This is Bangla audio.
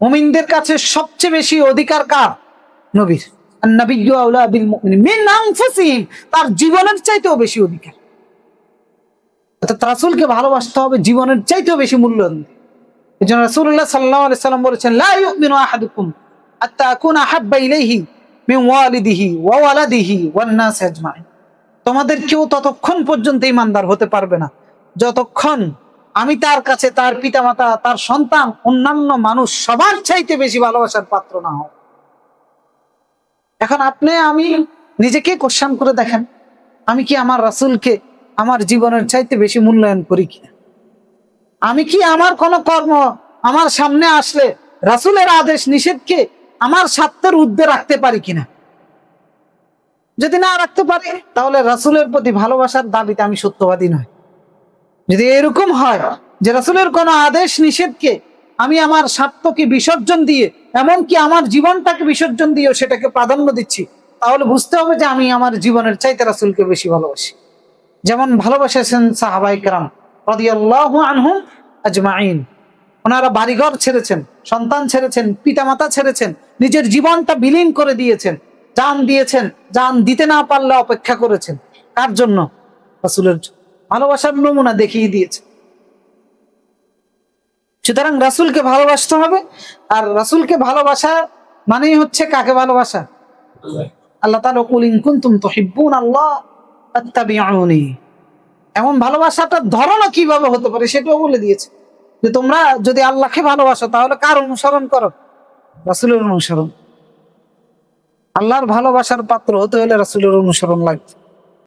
মুমিনদের কাছে সবচেয়ে বেশি অধিকার কার? নবীর। তার জীবনের চাইতেও বেশি অধিকার। অর্থাৎ রাসূলকে ভালোবাসতে হবে, জীবনের চাইতেও বেশি মূল্য এই জন্য সাল্লাল্লাহু আলাইহি সাল্লাম বলেছেন আহাদুকুম মিন ওয়ালাদিহি তোমাদের কেউ ততক্ষণ পর্যন্ত ইমানদার হতে পারবে না। যতক্ষণ আমি তার কাছে তার পিতামাতা, তার সন্তান, অন্যান্য মানুষ সবার চাইতে বেশি ভালোবাসার পাত্র না হও এখন আপনি, আমি নিজেকে কোশ্চান করে দেখেন, আমি কি আমার রাসূলকে আমার জীবনের চাইতে বেশি মূল্যায়ন করি কিনা? আমি কি আমার কোন কর্ম আমার সামনে আসলে রাসূলের আদেশ নিষেধকে আমার স্বার্থের ঊর্ধ্বে রাখতে পারি কিনা? যদি না রাখতে পারি, তাহলে রাসূলের প্রতি ভালোবাসার দাবিতে আমি সত্যবাদী নয় যদি এরকম হয় যে রাসূলের কোনো আদেশ নিষেধকে আমি আমার স্বার্থকে বিসর্জন দিয়ে, এমনকি আমার জীবনটাকে বিসর্জন দিয়েও সেটাকে প্রাধান্য দিচ্ছি, তাহলে বুঝতে হবে যে আমি আমার জীবনের চাইতে রাসূলকে বেশি ভালোবাসি। যেমন ভালোবাসেছেন সাহাবাই কেরাম রাদিয়াল্লাহু আনহুম আজমাইন। ওনারা বাড়িঘর ছেড়েছেন, সন্তান ছেড়েছেন, পিতামাতা ছেড়েছেন, নিজের জীবনটা বিলীন করে দিয়েছেন, জান দিয়েছেন, জান দিতে না পারলে অপেক্ষা করেছেন। কার জন্য? রাসুলের জন্য। ভালোবাসার নমুনা দেখিয়ে দিয়েছে। সুতরাং রাসূলকে ভালোবাসতে হবে, আর রাসূলকে ভালোবাসা মানেই হচ্ছে কাকে ভালোবাসা? আল্লাহ তাআলা কুল ইন কুনতুম তুহিব্বুন আল্লাহ, ফাত্তাবিউনি। এমন ভালোবাসাটার ধরনও কীভাবে হতে পারে সেটাও বলে দিয়েছে। যে তোমরা যদি আল্লাহকে ভালোবাসো, তাহলে কার অনুসরণ করো? রাসূলের অনুসরণ। আল্লাহর ভালোবাসার পাত্র হতে হলে রাসূলের অনুসরণ লাগবে।